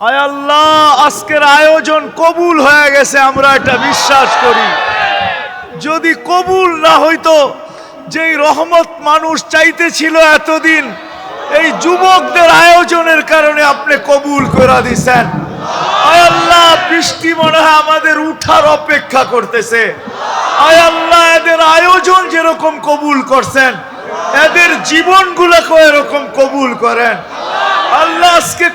আয় আল্লাহ, আজকের আয়োজন কবুল হয়ে গেছে, আমরা এটা বিশ্বাস করি। যদি কবুল না হইতো, যেই রহমত মানুষ চাইতেছিল এতদিন, এই যুবকদের আয়োজনের কারণে আপনি কবুল করে দিছেন। আয় আল্লাহ, বৃষ্টি মনে হয় আমাদের উঠার অপেক্ষা করতেছে। আয় আল্লাহ, এদের আয়োজন যেরকম কবুল করছেন, এদের জীবনগুলোকে এরকম কবুল করেন। আল্লাহ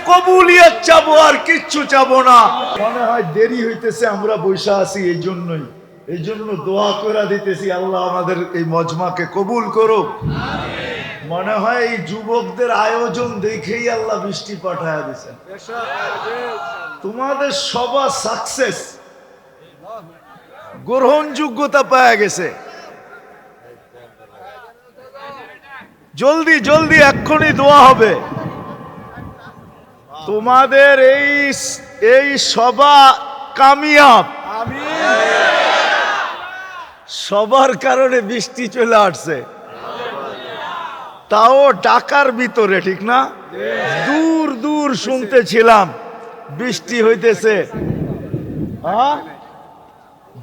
কবুলিয়াত চাবো, আর কিচ্ছু চাবো না। মনে হয় দেরি হইতেছে, আমরা বৈশা আছি এই জন্যই। এই জন্য দোয়া করে দিতেছি, আল্লাহ আমাদের এই মজমাকে কবুল করুক। মনে হয় এই যুবকদের আয়োজন দেখেই আল্লাহ বৃষ্টি পাঠায় দিছেন। তোমাদের সবার সাকসেস গ্রহণযোগ্যতা পাওয়া গেছে। জলদি জলদি, এক্ষুনি দোয়া হবে। তোমাদের এই এই সভা কামিয়াব। সবার কারণে বৃষ্টি চলে আসছে। তাও ঢাকার ভিতরে, ঠিক না? দূর দূর শুনতেছিলাম বৃষ্টি হইতেছে। হ্যাঁ?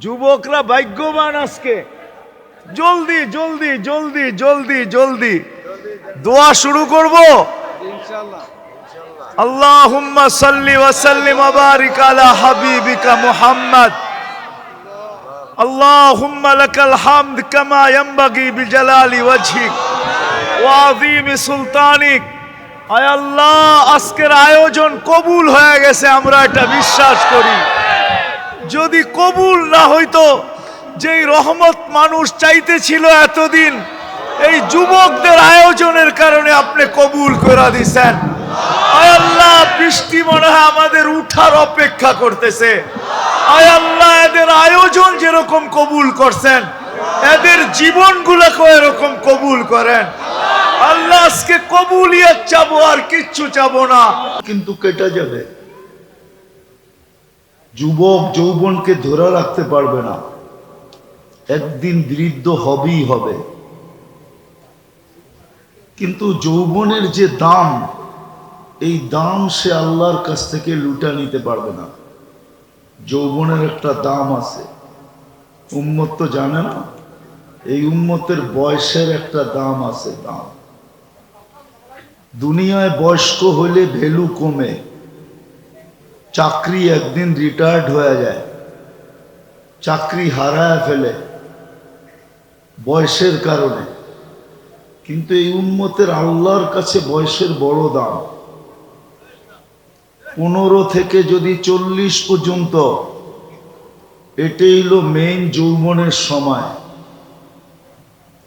যুবকরা ভাগ্যবান আজকে। জলদি জলদি জলদি জলদি জলদি। দোয়া শুরু করব? اللهم صل وسلم وبارك على حبيبك محمد اللهم لك الحمد كما ينبغي بجلال وجهك وعظيم سلطانك আয় আল্লাহ আজকের আয়োজন কবুল হয়ে গেছে আমরা এটা বিশ্বাস করি যদি কবুল না হইতো যেই রহমত মানুষ চাইতেছিল এতদিন এই যুবকদের আয়োজনের কারণে আপনি কবুল করে দিছেন আয় আল্লাহ, বৃষ্টি মনে হয় আমাদের উঠার অপেক্ষা করতেছে। এদের আয়োজন যেরকম কবুল করছেন, এদের এরকম কবুল করেন। আল্লাহ, আজকে চাবো, আর কিচ্ছু চাবো না। কিন্তু কেটে যাবে। যুবক যৌবনকে ধরে রাখতে পারবে না। একদিন বৃদ্ধ হবেই হবে। কিন্তু যৌবনের যে দাম এই দাম সে আল্লাহর কাছ থেকে লুটা নিতে পারবে না। যৌবনের একটা দাম আছে। উম্মত তো জানে না, এই উম্মতের বয়সের একটা দাম আছে দাম। দুনিয়ায় বয়স্ক হলে ভ্যালু কমে, চাকরি একদিন রিটায়ার্ড হয়ে যায়, চাকরি হারায় ফেলে বয়সের কারণে। কিন্তু এই উন্মতের আল্লাহর কাছে বয়সের বড় দাম। পনেরো থেকে যদি চল্লিশ পর্যন্ত, এটাই হলো মেইন যৌবনের সময়।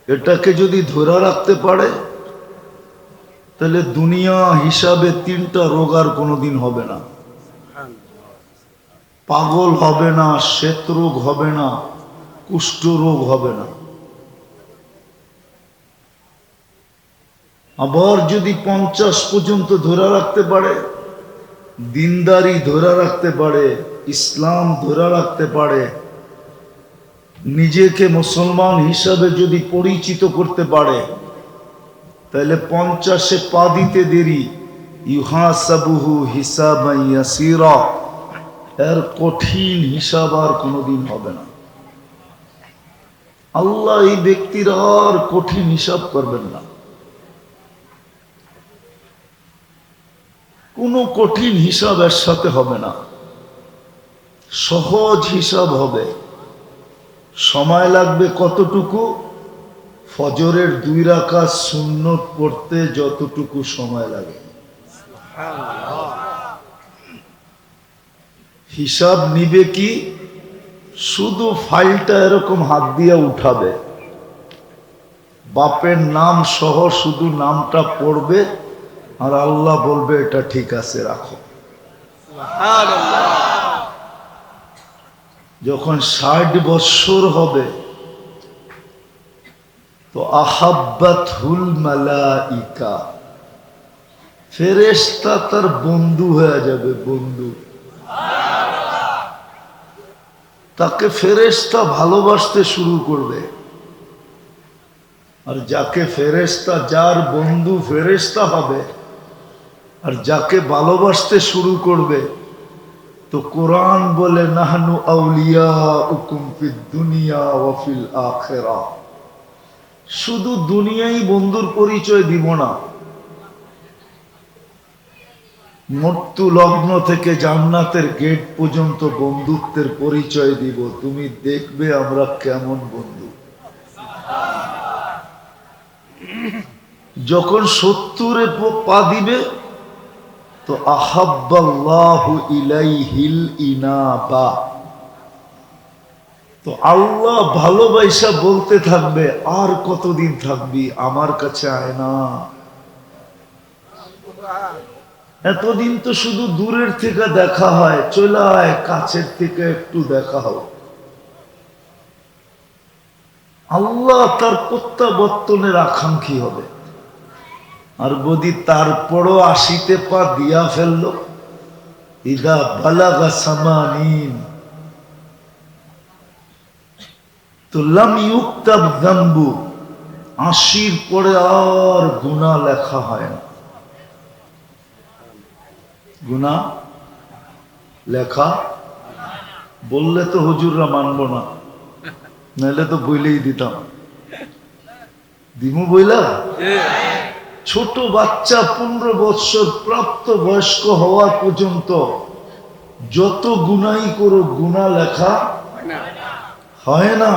এটাকে যদি ধরে রাখতে পারে, তাহলে দুনিয়া হিসাবে তিনটা রোগ আর কোনোদিন হবে না। পাগল হবে না, শ্বেত রোগ হবে না, কুষ্ঠ রোগ হবে না। আবার যদি পঞ্চাশ পর্যন্ত ধরে রাখতে পারে দিনদারি ধরে রাখতে পারে, ইসলাম ধরে রাখতে পারে। নিজেকে মুসলমান হিসাবে যদি পরিচিত করতে পারে, তাহলে পঞ্চাশে পা দিতে দেরি। ইউহাসাবুহু হিসাব ইয়াসিরা। এর কঠিন হিসাব আর কোনোদিন হবে না। আল্লাহ এই ব্যক্তির আর কঠিন হিসাব করবেন না। কোনো কঠিন হিসাব এর সাথে হবে না। সহজ হিসাব হবে। সময় লাগবে কতটুকু? ফজরের দুই রাখা শূন্য পড়তে যতটুকু সময় লাগে। হিসাব নিবে কি? শুধু ফাইলটা এরকম হাত দিয়ে উঠাবে। বাপের নাম সহ শুধু নামটা পড়বে। আর আল্লাহ বলবে, এটা ঠিক আছে, রাখো। যখন ষাট বৎসর হবে, তো আহাব্বাত হুল মালাইকা, ফেরেশতা তার বন্ধু হয়ে যাবে, বন্ধু। তাকে ফেরেশতা ভালোবাসতে শুরু করবে। আর যাকে ফেরেশতা, যার বন্ধু ফেরেশতা হবে আর যাকে ভালোবাসতে শুরু করবে, তো কোরআন বলে, নাহানু আউলিয়া উকুম দুনিয়া ওয়াফিল আখেরা। শুধু দুনিয়াই বন্ধুর পরিচয় দিব না, মৃত্যু লগ্ন থেকে জান্নাতের গেট পর্যন্ত বন্ধুত্বের পরিচয় দিব। তুমি দেখবে আমরা কেমন বন্ধু। যখন সত্তরে পা দিবে তো আহাব্বাল্লাহ ইলাইহিল ইনাবা। তো আল্লাহ ভালোবাসা বলতে থাকবে, আর কতদিন থাকবি? আমার কাছে আয় না। এতদিন তো শুধু দূরের থেকে দেখা হয়, চলে আয়, কাছের থেকে একটু দেখা হোক। আল্লাহ তার প্রত্যাবর্তনের আকাঙ্ক্ষী হবে। আর যদি তারপরও আসিতে পা দিয়া ফেলল, ইদা বালাগা সামানিন। তো লাম ইউক্তাব জাম্বু, আশির পরে আর গুণা লেখা হয় না। গুণা লেখা বললে তো হুজুররা মানব না নাহলে তো বইলেই দিতাম। দিমু বইলা? ছোট বাচ্চা পনেরো বৎসর প্রাপ্ত বয়স্ক হওয়া পর্যন্ত যত গুণাই করো গুণা লেখা হয় না।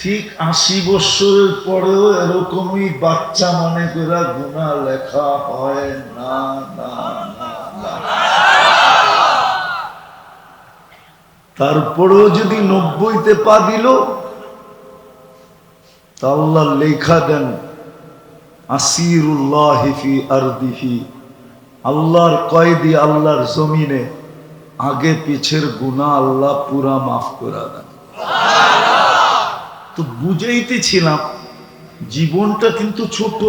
ঠিক আশি বৎসরের পরেও এরকমই বাচ্চা মনে করে গুণা লেখা হয় না না। তারপরেও যদি নব্বইতে পা দিল, তা আল্লাহ লেখা দেন। আসিরুল্লাহ ফি আরদিহি। আল্লাহর কয়েদি আল্লাহর জমিনে আগে পিছের গুণা আল্লাহ পুরা মাফ করা তো বুঝাইতেছিলাম, জীবনটা কিন্তু ছোট।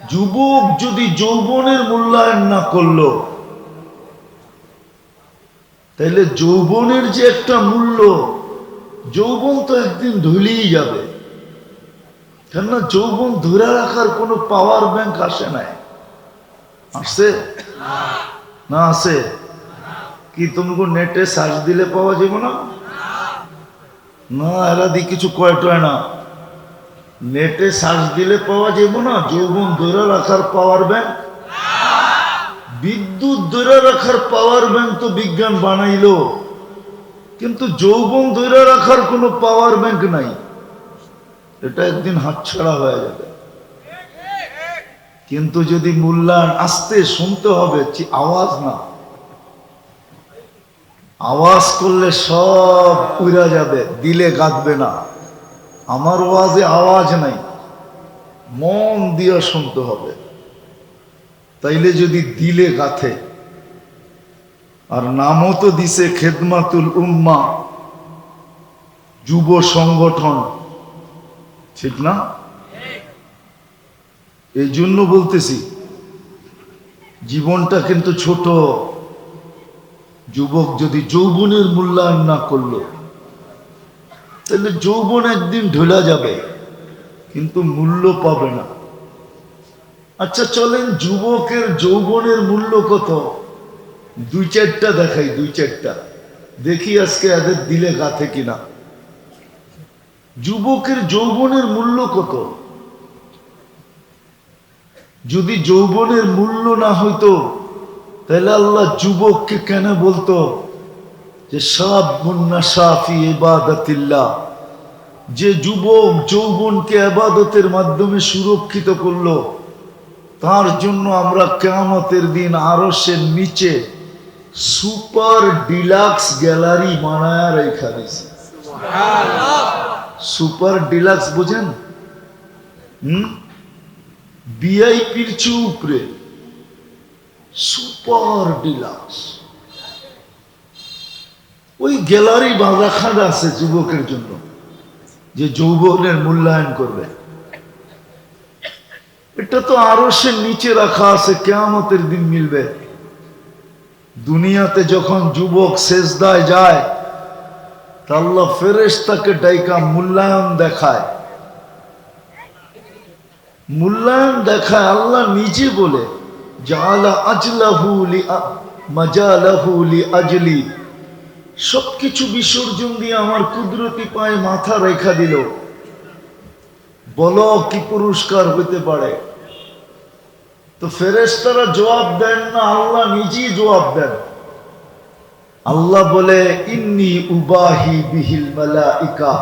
যুবক যদি যৌবনের মূল্যায়ন না করল তাহলে যৌবনের যে একটা মূল্য, যৌবন তো একদিন ধুলেই যাবে। কেননা যৌবন ধরে রাখার কোনো পাওয়ার ব্যাংক আসে নাই। আসছে না আসে? কি তুমি নেটে সার্চ দিলে পাওয়া যাবে না? না, এরা দিয়ে কিছু কয় টয় না। নেটে সার্চ দিলে পাওয়া যাবে না, যৌবন ধরে রাখার পাওয়ার ব্যাংক বিদ্যুৎ ধরে রাখার পাওয়ার ব্যাংক তো বিজ্ঞান বানাইলো। কিন্তু যৌবন ধরে রাখার কোনো পাওয়ার ব্যাংক নাই। এটা একদিন হাতছাড়া হয়ে যাবে। কিন্তু যদি মূল্যায়ন আসতে শুনতে হবে আওয়াজ না। আওয়াজ করলে সব উড়া যাবে, দিলে গাঁদবে না। আমার ওয়াজে আওয়াজ নাই, মন দিয়ে শুনতে হবে। তাইলে যদি দিলে গাথে, আর নামও তো দিছে খেদমাতুল উম্মা, যুব সংগঠন। ঠিক না? এই জন্য বলতেছি, জীবনটা কিন্তু ছোট। যুবক যদি যৌবনের মূল্যায়ন না করল, তাহলে যৌবন একদিন ঢোলা যাবে, কিন্তু মূল্য পাবে না। আচ্ছা চলেন, যুবকের যৌবনের মূল্য কত? দুই চারটা দেখাই, দুই চারটা। দেখি আজকে এদের দিলে গাথে কিনা। যুবকের যৌবনের মূল্য কত? যদি যৌবনের মূল্য না হইতো, তাহলে আল্লাহ যুবককে কেন বলতো যে সব মুন্না সাফি ইবাদতিল্লাহ? যে যুবক যৌবনকে আবাদতের মাধ্যমে সুরক্ষিত করল, তার জন্য আমরা কেয়ামতের দিন আরসের নিচে সুপার ডিলাক্স গ্যালারি বানায় রেখা দিছি সুপার ডিলাক্স বোঝেন? হুম? বিআইপির চেয়ে উপরে সুপার ডিলাক্স। ওই গ্যালারি রাখা আছে যুবকের জন্য, যে যৌবনের মূল্যায়ন করবে। এটা তো আরও সে নিচে রাখা আছে, কেয়ামতের দিন মিলবে। দুনিয়াতে যখন যুবক শেষদায় যায় আল্লাহ ফেরেশ তাকে ডাইকা মূল্যায়ন দেখায়। মূল্যায়ন দেখায় আল্লাহ নিজে বলে সবকিছু বিসর্জন দিয়ে আমার কুদরতি পায়ে মাথা রেখা দিল। বলো কি পুরস্কার হতে পারে? তো ফেরেশতারা জবাব দেন না, আল্লাহ নিজেই জবাব দেন। আল্লাহ বলে, ইন্নি উবাহি বিহিল মালাইকা।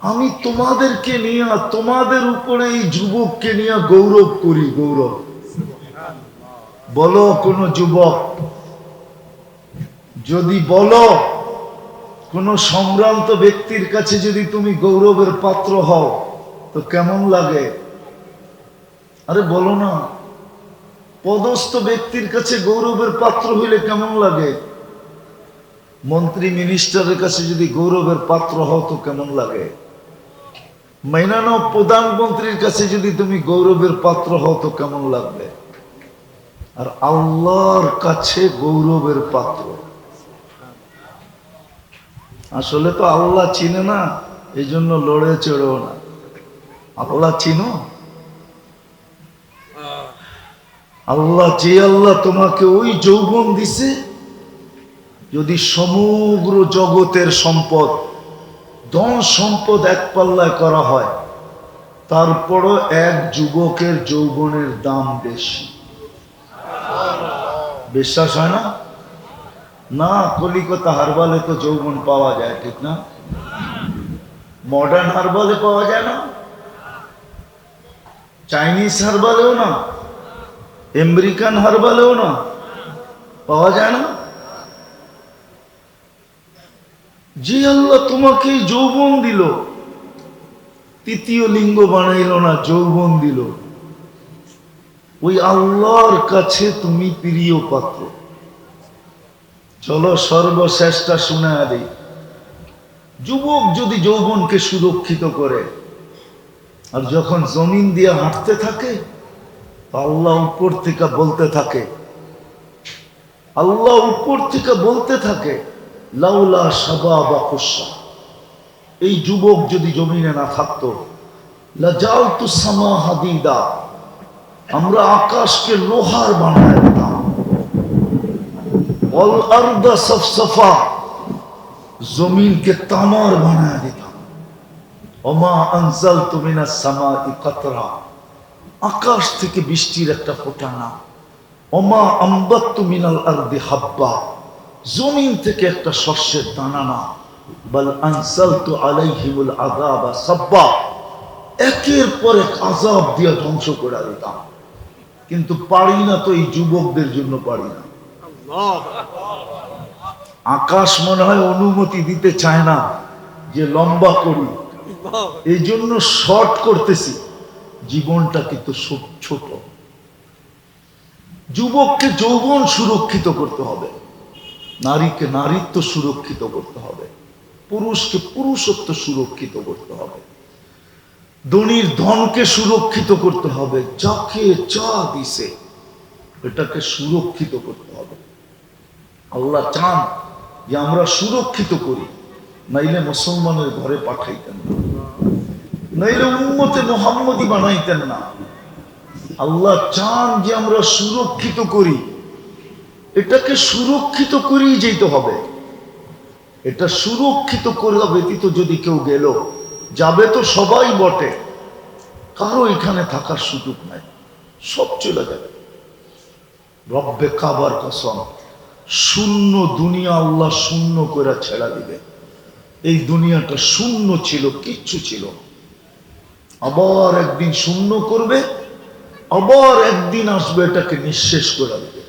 আমি তোমাদেরকে নিয়ে, তোমাদের উপরে এই যুবককে নিয়ে গৌরব করি, গৌরব। বলো কোন যুবক, যদি বলো, কোন সম্ভ্রান্ত ব্যক্তির কাছে যদি তুমি গৌরবের পাত্র হও, তো কেমন লাগে? আরে বলো না, পদস্থ ব্যক্তির কাছে গৌরবের পাত্র হইলে কেমন লাগে? মন্ত্রী মিনিস্টারের কাছে যদি গৌরবের পাত্র হও তো কেমন লাগে? মাইনানো প্রধানমন্ত্রীর কাছে যদি তুমি গৌরবের পাত্র হও তো কেমন লাগবে? আর আল্লাহর কাছে গৌরবের পাত্র। আসলে তো আল্লাহ চিনে না এই জন্য লড়ে চড়েও না। আল্লাহ চিনো? আল্লাহ যে আল্লাহ তোমাকে ওই যৌবন দিছে যদি সমগ্র জগতের সম্পদ, ধন সম্পদ এক পাল্লায় করা হয়, তারপরও এক যুবকের যৌবনের দাম বেশি। বিশ্বাস হয় না? না, কলিকতা হারবালে তো যৌবন পাওয়া যায়, ঠিক না? মডার্ন হারবালে পাওয়া যায় না? চাইনিজ হারবালেও না? আমেরিকান হারবালেও না? পাওয়া যায় না? যে আল্লাহ তোমাকে যৌবন দিল, তৃতীয় লিঙ্গ বানাইল না, যৌবন দিল। ওই আল্লাহর কাছে তুমি প্রিয় পাত্র। চলো সর্বশ্রেষ্ঠা শুনে দিই। যুবক যদি যৌবনকে সুরক্ষিত করে, আর যখন জমিন দিয়ে হাঁটতে থাকে আল্লাহ উপর থেকে বলতে থাকে। আল্লাহ উপর থেকে বলতে থাকে লাউলা সাবা বা খুসা এই যুবক যদি জমিনে না থাকতো লাজাল তু সামা হাদিদা, আমরা আকাশকে লোহার বানায় দিতাম। অল আরদা সফসফা, জমিনকে তামার বানায় দিতাম। ওমা আনজাল তুমিনা সামা ইকাতরা আকাশ থেকে বৃষ্টির একটা ফোটানা অমা ওমা আম্বাত্তু মিনাল আরদি হাব্বা জমিন থেকে একটা শস্যের দানা না, বল আলাইহিমুল সাব্বা। একের পর এক আযাব দিয়ে ধ্বংস করে দিতাম। কিন্তু পারি না তো এই যুবকদের জন্য পারি না। আকাশ মনে হয় অনুমতি দিতে চায় না যে লম্বা করি। এই জন্য শর্ট করতেছি। জীবনটা কিন্তু ছোট। যুবককে যৌবন সুরক্ষিত করতে হবে। নারীকে নারীত্ব সুরক্ষিত করতে হবে। পুরুষকে পুরুষত্ব সুরক্ষিত করতে হবে। ধনির ধনকে সুরক্ষিত করতে হবে। যাকে যা দিছে, এটাকে সুরক্ষিত করতে হবে। আল্লাহ চান যে আমরা সুরক্ষিত করি, নাইলে মুসলমানের ঘরে পাঠাইতেন না। নাইলে উন্মতে মোহাম্মদী বানাইতেন না। আল্লাহ চান যে আমরা সুরক্ষিত করি। এটাকে সুরক্ষিত করেই যেতে হবে। এটা সুরক্ষিত করা ব্যতীত যদি কেউ গেল, যাবে তো সবাই বটে। কারও এখানে থাকার সুযোগ নাই, সব চলে যাবে। রব্বে কাবার কসম, শূন্য দুনিয়া আল্লাহ শূন্য করে ছেড়া দিবে। এই দুনিয়াটা শূন্য ছিল, কিচ্ছু ছিল আবার একদিন শূন্য করবে, আবার একদিন আসবে, এটাকে নিঃশেষ করে দেবে।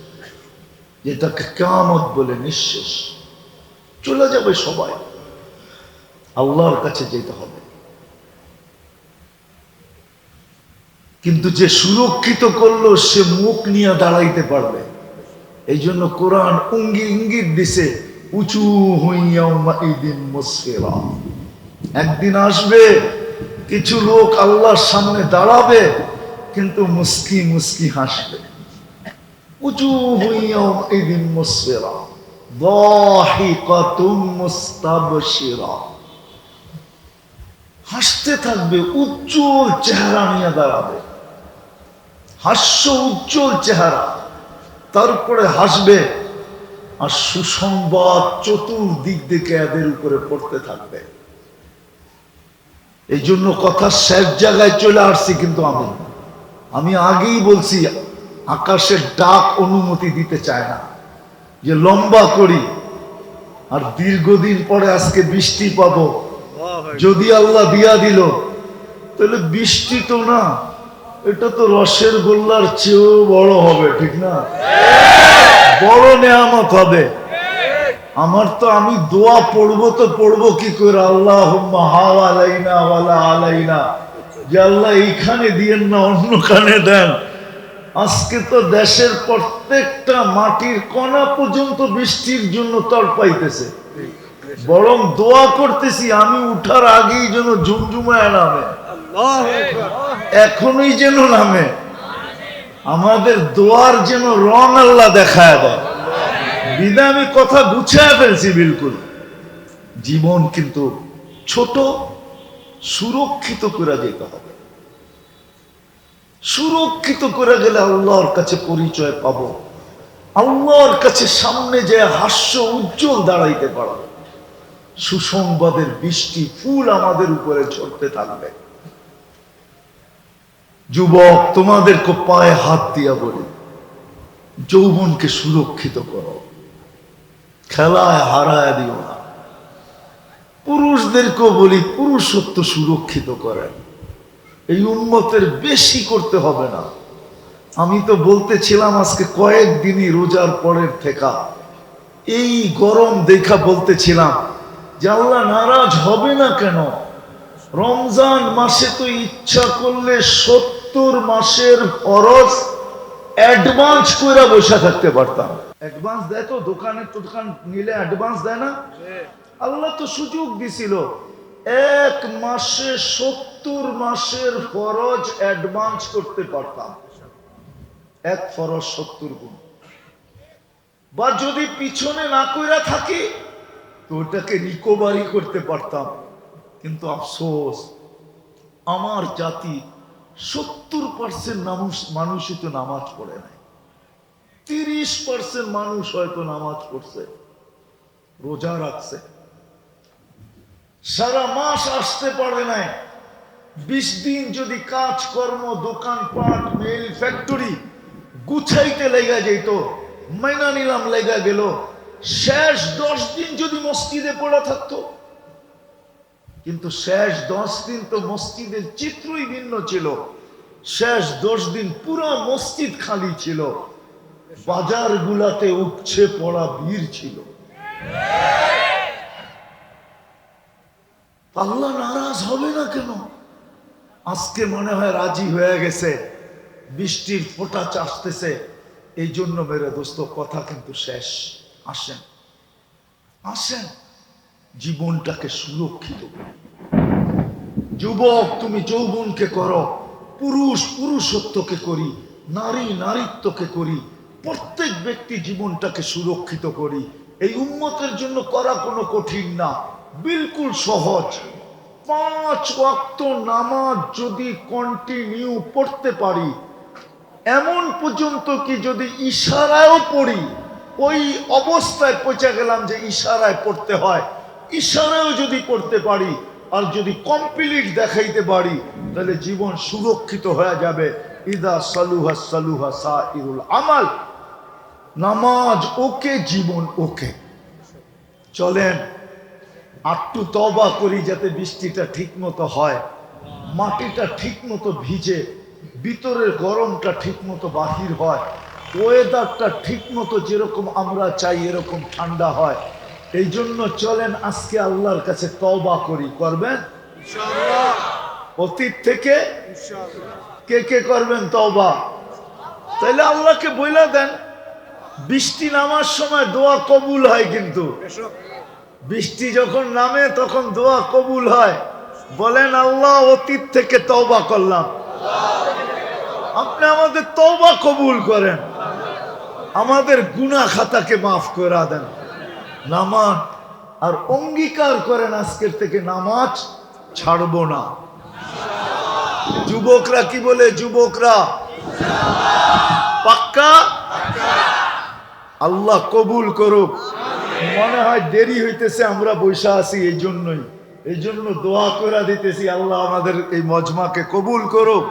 যেটাকে কামত বলে নিঃশেষ। চলে যাবে সবাই। আল্লাহর কাছে যেতে হবে। কিন্তু যে সুরক্ষিত করল, সে মুখ নিয়ে দাঁড়াইতে পারবে। এই জন্য কোরআন উঙ্গি ইঙ্গিত দিছে, উঁচু হইয়া একদিন আসবে, কিছু লোক আল্লাহর সামনে দাঁড়াবে, কিন্তু মুস্কি মুস্কি হাসবে। উঁচু হাসতে থাকবে, উজ্জ্বল চেহারা নিয়ে দাঁড়াবে। হাস্য উজ্জ্বল চেহারা। তারপরে হাসবে আর সুসংবাদ চতুর্দিক থেকে এদের উপরে পড়তে থাকবে। এই জন্য কথা শেষ জায়গায় চলে আসছি কিন্তু আমি। আমি আগেই বলছি আকাশের ডাক অনুমতি দিতে চায় না। যে লম্বা করি, আর দীর্ঘদিন পরে আজকে বৃষ্টি পাবো। যদি আল্লাহ দিয়া দিল, তাহলে বৃষ্টি তো না, এটা তো রসের গোল্লার চেয়েও বড় হবে, ঠিক না? বড় নেয়ামত হবে। আমার তো আমি দোয়া পড়ব তো পড়ব কি করে? আল্লাহ হাওয়া আলাইনা আলাইনা। যে আল্লাহ এইখানে দিয়েন না অন্য কানে দেন। আজকে তো দেশের প্রত্যেকটা মাটির কণা পর্যন্ত বৃষ্টির জন্য তর পাইতেছে। বরং দোয়া করতেছি আমি উঠার আগেই যেন ঝুমঝুমায় নামে। এখনই যেন নামে। আমাদের দোয়ার যেন রং আল্লাহ দেখায় দেয়। বিদা আমি কথা গুছায় ফেলছি বিলকুল। জীবন কিন্তু ছোট সুরক্ষিত করে যেতে হবে। সুরক্ষিত করে গেলে আল্লাহর কাছে পরিচয় পাবো। আল্লাহর কাছে সামনে যে হাস্য উজ্জ্বল দাঁড়াইতে পারব সুসংবাদের বৃষ্টি ফুল আমাদের উপরে ঝরতে থাকবে। যুবক, তোমাদেরকে পায়ে হাত দিয়া বলি, যৌবনকে সুরক্ষিত করো। খেলায় হারায় দিও না। পুরুষদেরকেও বলি, পুরুষত্ব সুরক্ষিত করেন। এই উন্মতের বেশি করতে হবে না। আমি তো বলতেছিলাম আজকে কয়েকদিনই রোজার পরের থেকা। এই গরম দেখা বলতেছিলাম যে আল্লাহ নারাজ হবে না কেন? রমজান মাসে তো ইচ্ছা করলে সত্তর মাসের খরচ অ্যাডভান্স করে বসে থাকতে পারতাম। অ্যাডভান্স দেয় তো দোকানে তো দোকান নিলে অ্যাডভান্স দেয় না? আল্লাহ তো সুযোগ দিছিল। এক মাসে সত্তর মাসের ফরজ অ্যাডভান্স করতে পারতাম। এক ফরজ সত্তর গুণ। বা যদি পিছনে না কইরা থাকি, তো ওটাকে রিকভারি করতে পারতাম। কিন্তু আফসোস, আমার জাতি সত্তর পার্সেন্ট মানুষ মানুষই তো নামাজ পড়ে নাই। তিরিশ পার্সেন্ট মানুষ হয়তো নামাজ পড়ছে, রোজা রাখছে। সারা মাস আসতে পারে নাই। বিশ দিন যদি কাজকর্ম, দোকানপাট মেল ফ্যাক্টরি গুছাইতে লেগে যেত মাইনা নিলাম লেগে গেল, শেষ দশ দিন যদি মসজিদে পড়া থাকতো। কিন্তু শেষ দশ দিন তো মসজিদের চিত্রই ভিন্ন ছিল। শেষ দশ দিন পুরো মসজিদ খালি ছিল। বাজার গুলাতে উপছে পড়া ভিড় ছিল। আল্লাহ নারাজ হবে না কেন? আজকে মনে হয় রাজি হয়ে গেছে। বৃষ্টির ফোঁটা চাষতেছে। এই জন্য মেরে দোস্ত, কথা কিন্তু শেষ। আসেন। আসেন। জীবনটাকে সুরক্ষিত যুবক, তুমি যৌবনকে করো। পুরুষ, পুরুষত্বকে করি। নারী, নারীত্বকে করি। প্রত্যেক ব্যক্তি জীবনটাকে সুরক্ষিত করি। এই উন্মতের জন্য করা কোনো কঠিন না। বিলকুল সহজ। পাঁচ ওয়াক্ত নামাজ যদি কন্টিনিউ পড়তে পারি, এমন পর্যন্ত কি যদি ইশারায়ও পড়ি, ওই অবস্থায় পৌঁছে গেলাম যে ইশারায় পড়তে হয়। ইশারায়ও যদি পড়তে পারি আর যদি কমপ্লিট দেখাইতে পারি, তাহলে জীবন সুরক্ষিত হয়ে যাবে। ইদা সালুহা সালুহা সা ইরুল আমাল। নামাজ ওকে, জীবন ওকে। চলেন আটটু তবা করি যাতে বৃষ্টিটা ঠিক মতো হয়। মাটিটা ঠিক মতো ভিজে ভিতরের গরমটা ঠিক মতো বাহির হয়। ওয়েদারটা ঠিক মতো যেরকম আমরা চাই এরকম ঠান্ডা হয়। এই জন্য চলেন আজকে আল্লাহর কাছে তবা করি। করবেন? অতীত থেকে কে কে করবেন তবা তাহলে আল্লাহকে বইলা দেন বৃষ্টি নামার সময় দোয়া কবুল হয় কিন্তু। বৃষ্টি যখন নামে, তখন দোয়া কবুল হয়। বলেন, আল্লাহ অতীত থেকে তওবা করলাম। আপনি আমাদের তওবা কবুল করেন। আমাদের গুনা খাতাকে মাফ করে দেন। নামাজ, আর অঙ্গীকার করেন, আজকের থেকে নামাজ ছাড়বো না। যুবকরা কি বলে, যুবকরা? পাক্কা? আল্লাহ কবুল করুক। মনে হয় দেরি হইতেছে, আমরা বৈশা আছি এই জন্যই। এই জন্য দোয়া করে দিতেছি, আল্লাহ আমাদের এই মজমাকে কবুল করুক।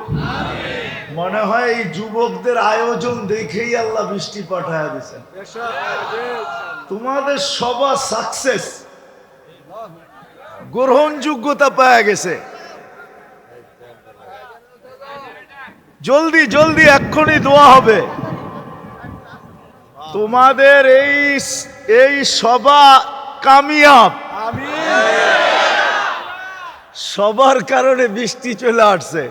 মনে হয় এই যুবকদের আয়োজন দেখেই আল্লাহ বৃষ্টি পাঠায় দিছেন তোমাদের সবার সাকসেস গ্রহণযোগ্যতা পাওয়া গেছে। জলদি জলদি, এক্ষুনি দোয়া হবে। তোমাদের এই এই সভা কামিয়াব। সবার কারণে বৃষ্টি চলে আসছে।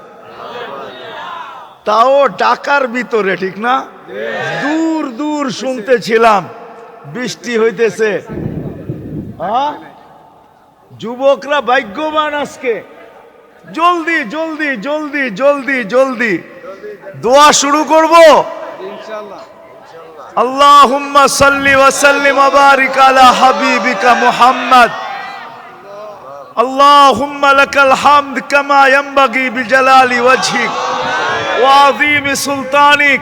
তাও টাকার ভিতরে, ঠিক না? দূর দূর শুনতেছিলাম বৃষ্টি হইতেছে। হ্যাঁ? যুবকরা ভাগ্যবান আজকে। জলদি জলদি জলদি জলদি জলদি। দোয়া শুরু করব? আল্লাহুম্মা সাল্লি ওয়া সাল্লিম ওয়া বারিক আলা হাবিবিকা মুহাম্মদ اللهم لك الحمد كما ينبغي بجلال وجهك وعظيم سلطانك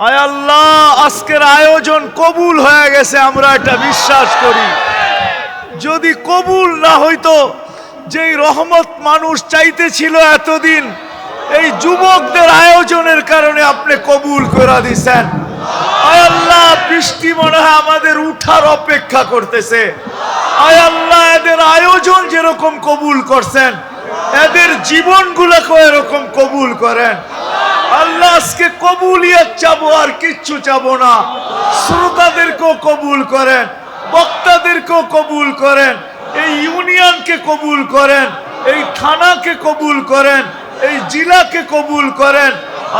আয় আল্লাহ আজকের আয়োজন কবুল হয়ে গেছে আমরা এটা বিশ্বাস করি যদি কবুল না হইতো যেই রহমত মানুষ চাইতেছিল এতদিন এই যুবকদের আয়োজনের কারণে আপনি কবুল করে দিছেন আয় আল্লাহ, বৃষ্টি মনে হয় আমাদের উঠার অপেক্ষা করতেছে। আয় আল্লাহ, এদের আয়োজন যেরকম কবুল করছেন, এদের জীবনগুলোকে এরকম কবুল করেন। আল্লাহ, আজকে কবুলিয়াত চাবো, আর কিচ্ছু চাবো না। শ্রোতাদেরকেও কবুল করেন, বক্তাদেরকেও কবুল করেন, এই ইউনিয়নকে কবুল করেন, এই থানাকে কবুল করেন, এই জেলাকে কবুল করেন।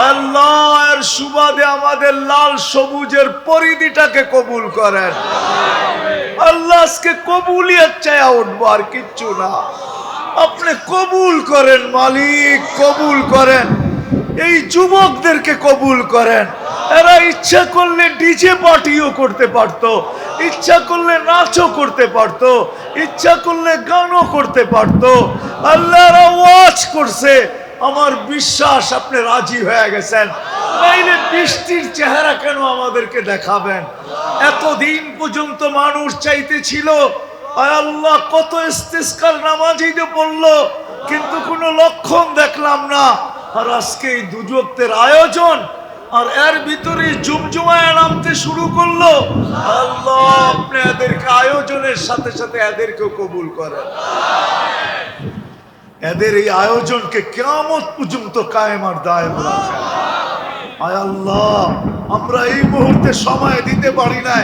আল্লাহর সুবাদে আমাদের লাল সবুজের পরিধিটাকে কবুল করেন। আল্লাহ আজকে কবুলিয়াত চায়া উঠবো, আর কিচ্ছু না। আপনি কবুল করেন, মালিক, কবুল করেন। এই যুবকদেরকে কবুল করেন। এরা ইচ্ছা করলে ডিজে পার্টিও করতে পারতো, ইচ্ছা করলে নাচও করতে পারতো, ইচ্ছা করলে গানও করতে পারতো। আল্লাহরা ওয়াচ করছে আমার বিশ্বাস, আপনি রাজি হয়ে গেছেন। নাইলে বৃষ্টির চেহারা কেন আমাদেরকে দেখাবেন? এতদিন পর্যন্ত মানুষ চাইতেছিল আল্লাহ, কত ইস্তিস্কার নামাজই যে পড়ল, কিন্তু কোনো লক্ষণ দেখলাম না। আর আজকে এই দুজকদের আয়োজন, আর এর ভিতরে জুমজুমায় নামতে শুরু করল। আল্লাহ, আপনি এদেরকে আয়োজনের সাথে সাথে এদেরকেও কবুল করেন। এদের এই আয়োজনকে কেমন পর্যন্ত কায়েম আর দায় আয় আল্লাহ, আমরা এই মুহূর্তে সময় দিতে পারি নাই।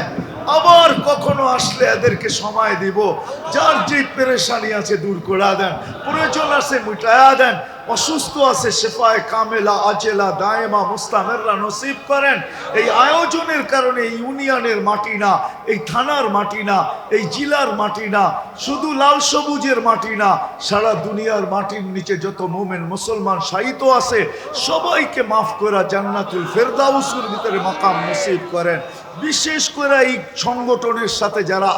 আবার কখনো আসলে এদেরকে সময় দিব? যার যে পেরেশানি আছে দূর করে দেন, প্রয়োজন আছে মিটায়া দেন, অসুস্থ আছে শেফায় কামেলা, আজেলা, দায়েমা, মুস্তামেররা নসিব করেন। এই আয়োজনের কারণে ইউনিয়নের মাটি না, এই থানার মাটি না, এই জেলার মাটি না, শুধু লাল সবুজের মাটি না, সারা দুনিয়ার মাটির নিচে যত মোমেন, মুসলমান সাহিত্য আছে, সবাইকে মাফ করা জান্নাতুল ফেরদাউসুর ভিতরে মাকাম নসিব করেন। বিশেষ করে এই সংগঠনের সাথে যারা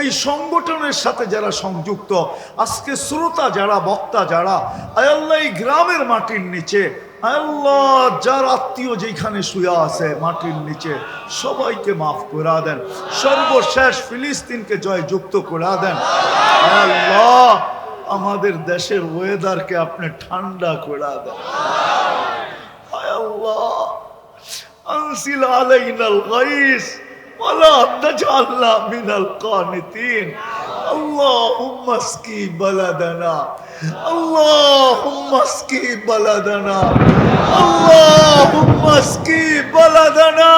এই সংগঠনের সাথে যারা সংযুক্ত, আজকে শ্রোতা যারা, বক্তা যারা আয়াল্লাহ এই গ্রামের মাটির নিচে, আল্লাহ যার আত্মীয় যেখানে শুয়ে আছে মাটির নিচে, সবাইকে মাফ করা দেন। সর্বশেষ ফিলিস্তিনকে জয় যুক্ত করে দেন। আল্লাহ আমাদের দেশের ওয়েদারকে আপনি ঠান্ডা করে দেন। আল্লাহ। أنزل علينا الغيث ولا تجعلنا من القانتين اللهم اسقي بلدنا اللهم اسقي بلدنا اللهم اسقي بلدنا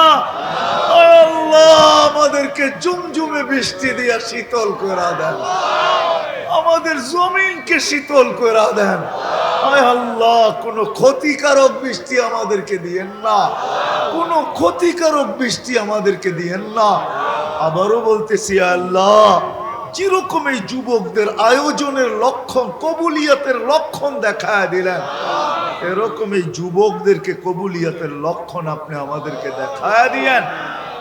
আয় আল্লাহ আমাদেরকে জুমজুমে বৃষ্টি দিয়া শীতল করে দেন আমাদের জমিনকে শীতল করে দেন আয় আল্লাহ কোনো ক্ষতিকারক বৃষ্টি আমাদেরকে দিয়েন না কোনো ক্ষতিকারক বৃষ্টি আমাদেরকে দিয়েন না আবারও বলতেছি আল্লাহ যেরকম এই যুবকদের আয়োজনের লক্ষণ কবুলিয়াতের লক্ষণ দেখায় দিলেন এরকম এই যুবকদেরকে কবুলিয়াতের লক্ষণ আপনি আমাদেরকে দেখায় দিয়েন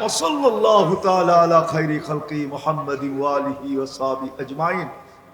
وصلى الله تعالى على خير خلقه محمد وآله وصحبه أجمعين